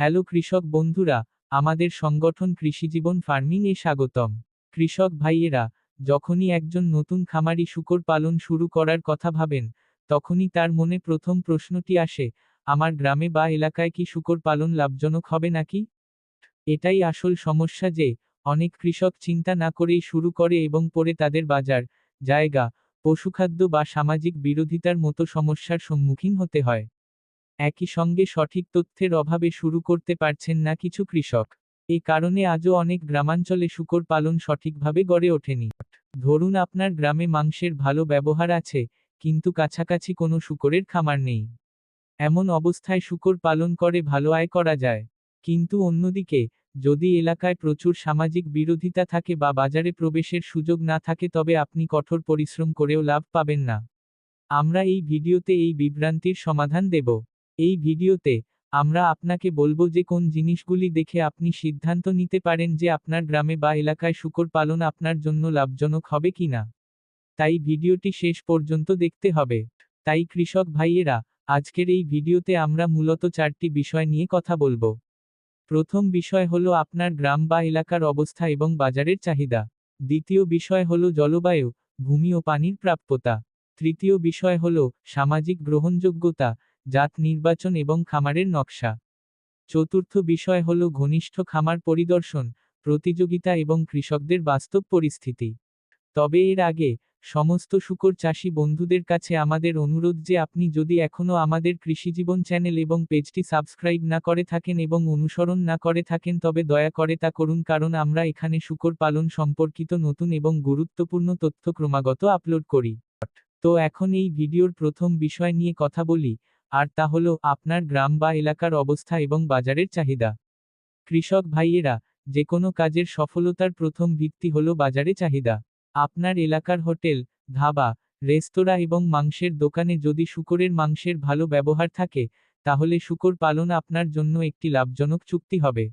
Hello কৃষক বন্ধুরা, আমাদের সংগঠন কৃষিজীবন ফার্মিং এ স্বাগতম। কৃষক ভাইয়েরা, যখনই একজন নতুন খামারি শুকর পালন শুরু করার কথা ভাবেন, তখনই তার মনে প্রথম প্রশ্নটি আসে, আমার গ্রামে বা এলাকায় কি শুকর পালন লাভজনক হবে নাকি? এটাই আসল সমস্যা যে, অনেক কৃষক চিন্তা না করেই শুরু করে এবং পরে তাদের বাজার, জায়গা, পশুখাদ্য বা সামাজিক বিরোধিতার মতো সমস্যার সম্মুখীন হতে হয়। একই সঙ্গে সঠিক তথ্যের অভাবে শুরু করতে পারছেন না কিছু কৃষক। এ কারণে আজও অনেক গ্রামাঞ্চলে শুকর পালন সঠিকভাবে গড়ে ওঠেনি। ধরুন আপনার গ্রামে মাংসের ভালো ব্যবহার আছে, কিন্তু কাছাকাছি কোনো শুকরের খামার নেই। এমন অবস্থায় শুকর পালন করে ভালো আয় করা যায়। কিন্তু অন্যদিকে, যদি এলাকায় প্রচুর সামাজিক বিরোধিতা থাকে বা বাজারে প্রবেশের সুযোগ না থাকে তবে আপনি কঠোর পরিশ্রম করেও লাভ পাবেন না। আমরা এই ভিডিওতে এই বিভ্রান্তির সমাধান দেব। এই ভিডিওতে আমরা আপনাকে বলব যে কোন জিনিসগুলি দেখে আপনি সিদ্ধান্ত নিতে পারেন যে আপনার গ্রামে বা এলাকায় শুকর পালন আপনার জন্য লাভজনক হবে কিনা তাই ভিডিওটি শেষ পর্যন্ত দেখতে হবে। তাই কৃষক ভাইয়েরা, আজকের এই ভিডিওতে আমরা মূলত চারটি বিষয় নিয়ে কথা বলব। প্রথম বিষয় হলো আপনার গ্রাম বা এলাকার অবস্থা এবং বাজারের চাহিদা। দ্বিতীয় বিষয় হলো জলবায়ু, ভূমি ও পানির প্রাপ্যতা। তৃতীয় বিষয় হলো সামাজিক গ্রহণযোগ্যতা জাত নির্বাচন এবং খামারের নকশা। চতুর্থ বিষয় হল ঘনিষ্ঠ খামার পরিদর্শন, প্রতিযোগিতা এবং কৃষকদের বাস্তব পরিস্থিতি। তবে এর আগে, সমস্ত শুকর চাষি বন্ধুদের কাছে আমাদের অনুরোধ যে আপনি যদি এখনও আমাদের কৃষিজীবন চ্যানেল এবং পেজটি সাবস্ক্রাইব না করে থাকেন এবং অনুসরণ না করে থাকেন তবে দয়া করে তা করুন কারণ আমরা এখানে শুকর পালন সম্পর্কিত নতুন এবং গুরুত্বপূর্ণ তথ্য ক্রমাগত আপলোড করি। তো এখন এই ভিডিওর প্রথম বিষয় নিয়ে কথা বলি আর তা হল আপনার গ্রাম বা এলাকার অবস্থা এবং বাজারের চাহিদা। কৃষক ভাইয়েরা, যে কোনো কাজের সফলতার প্রথম ভিত্তি হল বাজারে চাহিদা। আপনার এলাকার হোটেল, ধাবা, রেস্তোরাঁ এবং মাংসের দোকানে যদি শুকরের মাংসের ভালো ব্যবহার থাকে, তাহলে শুকর পালন আপনার জন্য একটি লাভজনক চুক্তি হবে।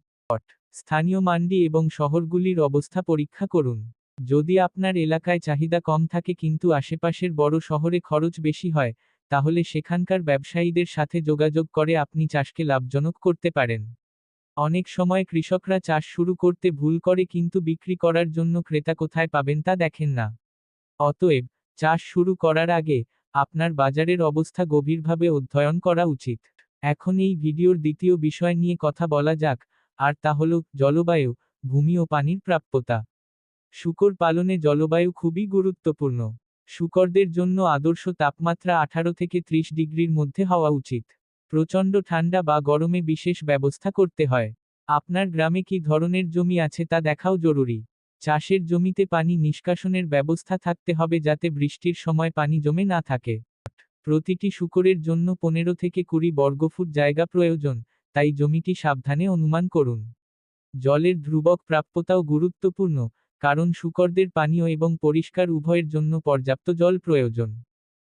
স্থানীয় মান্ডি এবং শহরগুলির অবস্থা পরীক্ষা করুন। যদি আপনার এলাকায় চাহিদা কম থাকে কিন্তু আশেপাশের বড় শহরে খরচ বেশি হয় তাহলে সেখানকার ব্যবসায়ীদের সাথে যোগাযোগ করে আপনি চাষকে লাভজনক করতে পারেন। অনেক সময় কৃষকরা চাষ শুরু করতে ভুল করে কিন্তু বিক্রি করার জন্য ক্রেতা কোথায় পাবেন তা দেখেন না। অতএব, চাষ শুরু করার আগে আপনার বাজারের অবস্থা গভীরভাবে অধ্যয়ন করা উচিত। এখন এই ভিডিওর দ্বিতীয় বিষয় নিয়ে কথা বলা যাক, আর তা হল জলবায়ু, ভূমি ও পানির প্রাপ্যতা। শুকর পালনে জলবায়ু খুবই গুরুত্বপূর্ণ। শুকরদের জন্য আদর্শ তাপমাত্রা আঠারো থেকে ত্রিশ ডিগ্রির মধ্যে হওয়া উচিত। প্রচণ্ড ঠান্ডা বা গরমে বিশেষ ব্যবস্থা করতে হয়। আপনার গ্রামে কি ধরনের জমি আছে তা দেখাও জরুরি। চাষের জমিতে পানি নিষ্কাশনের ব্যবস্থা থাকতে হবে যাতে বৃষ্টির সময় পানি জমে না থাকে। প্রতিটি শুকরের জন্য পনেরো থেকে কুড়ি বর্গফুট জায়গা প্রয়োজন, তাই জমিটি সাবধানে অনুমান করুন। জলের ধ্রুবক প্রাপ্যতাও গুরুত্বপূর্ণ কারণ শুকরদের পানীয় এবং পরিষ্কার উভয়ের জন্য পর্যাপ্ত জল প্রয়োজন।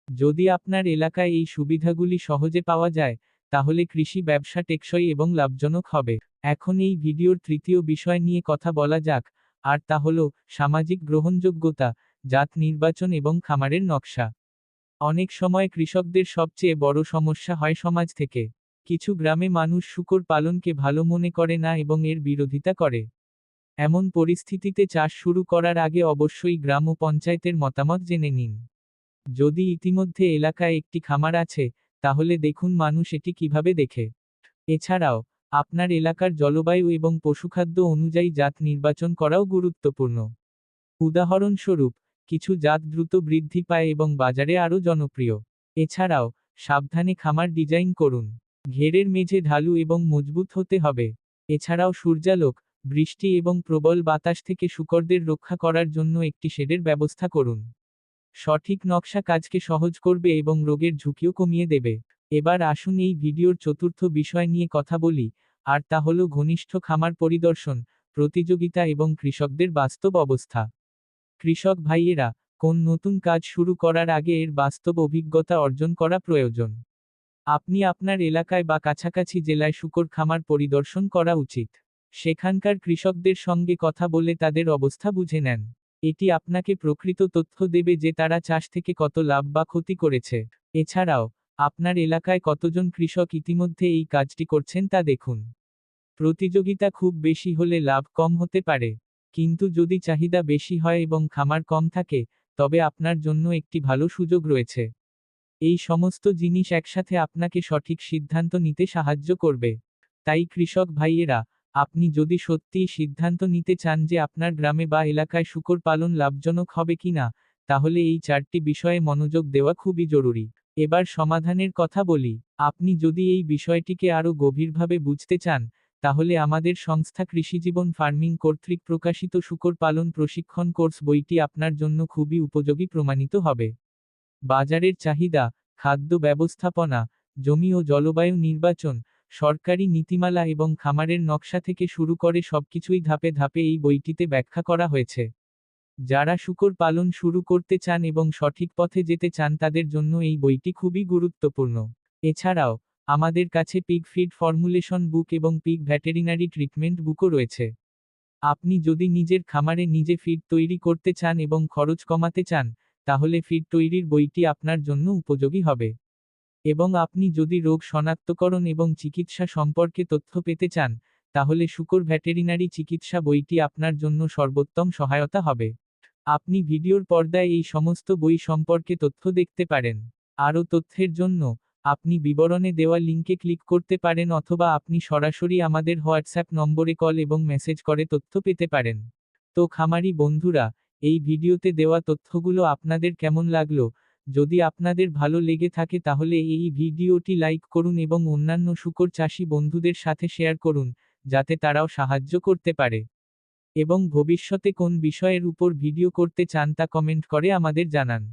যদি আপনার এলাকায় এই সুবিধাগুলি সহজে পাওয়া যায়, তাহলে কৃষি ব্যবসা টেকসই এবং লাভজনক হবে। এখন এই ভিডিওর তৃতীয় বিষয় নিয়ে কথা বলা যাক, আর তা হল সামাজিক গ্রহণযোগ্যতা, জাত নির্বাচন এবং খামারের নকশা। অনেক সময় কৃষকদের সবচেয়ে বড় সমস্যা হয় সমাজ থেকে। কিছু গ্রামে মানুষ শুকর পালনকে ভালো মনে করে না এবং এর বিরোধিতা করে। এমন পরিস্থিতিতে চাষ শুরু করার আগে অবশ্যই গ্রাম ও পঞ্চায়েতের মতামত জেনে নিন। যদি ইতিমধ্যে এলাকায় একটি খামার আছে, তাহলে দেখুন মানুষ এটি কীভাবে দেখে। এছাড়াও, আপনার এলাকার জলবায়ু এবং পশুখাদ্য অনুযায়ী জাত নির্বাচন করাও গুরুত্বপূর্ণ। উদাহরণস্বরূপ, কিছু জাত দ্রুত বৃদ্ধি পায় এবং বাজারে আরও জনপ্রিয়। এছাড়াও, সাবধানে খামার ডিজাইন করুন। ঘেরের মেঝে ঢালু এবং মজবুত হতে হবে। এছাড়াও সূর্যালোক বৃষ্টি এবং প্রবল বাতাস থেকে শুকরদের রক্ষা করার জন্য একটি শেডের ব্যবস্থা করুন। সঠিক নকশা কাজকে সহজ করবে এবং রোগের ঝুঁকিও কমিয়ে দেবে। এবার আসুন এই ভিডিওর চতুর্থ বিষয় নিয়ে কথা বলি, আর তা হল ঘনিষ্ঠ খামার পরিদর্শন, প্রতিযোগিতা এবং কৃষকদের বাস্তব অবস্থা। কৃষক ভাইয়েরা, কোন নতুন কাজ শুরু করার আগে এর বাস্তব অভিজ্ঞতা অর্জন করা প্রয়োজন? আপনি আপনার এলাকায় বা কাছাকাছি জেলায় শুকর খামার পরিদর্শন করা উচিত। সেখানকার কৃষকদের সঙ্গে কথা বলে তাদের অবস্থা বুঝে নেন। এটি আপনাকে প্রকৃত তথ্য দেবে যে তারা চাষ থেকে কত লাভ বা ক্ষতি করেছে। এছাড়াও, আপনার এলাকায় কতজন কৃষক ইতিমধ্যে এই কাজটি করছেন তা দেখুন। প্রতিযোগিতা খুব বেশি হলে লাভ কম হতে পারে। কিন্তু যদি চাহিদা বেশি হয় এবং খামার কম থাকে, তবে আপনার জন্য একটি ভালো সুযোগ রয়েছে। এই সমস্ত জিনিস একসাথে আপনাকে সঠিক সিদ্ধান্ত নিতে সাহায্য করবে। তাই কৃষক ভাইয়েরা আপনি যদি সত্যিই সিদ্ধান্ত নিতে চান যে আপনার গ্রামে বা এলাকায় শুকর পালন লাভজনক হবে কিনা তাহলে এই চারটি বিষয়ে মনোযোগ দেওয়া খুবই জরুরি। এবার সমাধানের কথা বলি, আপনি যদি এই বিষয়টিকে আরও গভীরভাবে বুঝতে চান, তাহলে আমাদের সংস্থা কৃষিজীবন ফার্মিং কর্তৃক প্রকাশিত শুকর পালন প্রশিক্ষণ কোর্স বইটি আপনার জন্য খুবই উপযোগী প্রমাণিত হবে। বাজারের চাহিদা, খাদ্য ব্যবস্থাপনা, জমি ও জলবায়ু নির্বাচন সরকারি নীতিমালা এবং খামারের নকশা থেকে শুরু করে সবকিছুই ধাপে ধাপে এই বইটিতে ব্যাখ্যা করা হয়েছে। যারা শুকর পালন শুরু করতে চান এবং সঠিক পথে যেতে চান তাদের জন্য এই বইটি খুবই গুরুত্বপূর্ণ। এছাড়াও, আমাদের কাছে পিগ ফিড ফর্মুলেশন বুক এবং পিগ ভ্যাটেরিনারি ট্রিটমেন্ট বুকও রয়েছে। আপনি যদি নিজের খামারে নিজে ফিড তৈরি করতে চান এবং খরচ কমাতে চান, তাহলে ফিড তৈরির বইটি আপনার জন্য উপযোগী হবে। এবং আপনি যদি রোগ শনাক্তকরণ এবং চিকিৎসা সম্পর্কে তথ্য পেতে চান, তাহলে শুকর ভ্যাটেরিনারি চিকিৎসা বইটি আপনার জন্য সর্বোত্তম সহায়তা হবে। আপনি ভিডিওর পর্দায় এই সমস্ত বই সম্পর্কে তথ্য দেখতে পারেন। আরও তথ্যের জন্য, আপনি বিবরণে দেওয়া লিঙ্কে ক্লিক করতে পারেন অথবা আপনি সরাসরি আমাদের হোয়াটসঅ্যাপ নম্বরে কল এবং মেসেজ করে তথ্য পেতে পারেন। তো খামারি বন্ধুরা, এই ভিডিওতে দেওয়া তথ্যগুলো আপনাদের কেমন লাগল? যদি আপনাদের ভালো লেগে থাকে তাহলে এই ভিডিওটি লাইক করুন এবং অন্যান্য শুকর চাষি বন্ধুদের সাথে শেয়ার করুন, যাতে তারাও সাহায্য করতে পারে। এবং ভবিষ্যতে কোন বিষয়ের উপর ভিডিও করতে চান তা কমেন্ট করে আমাদের জানান।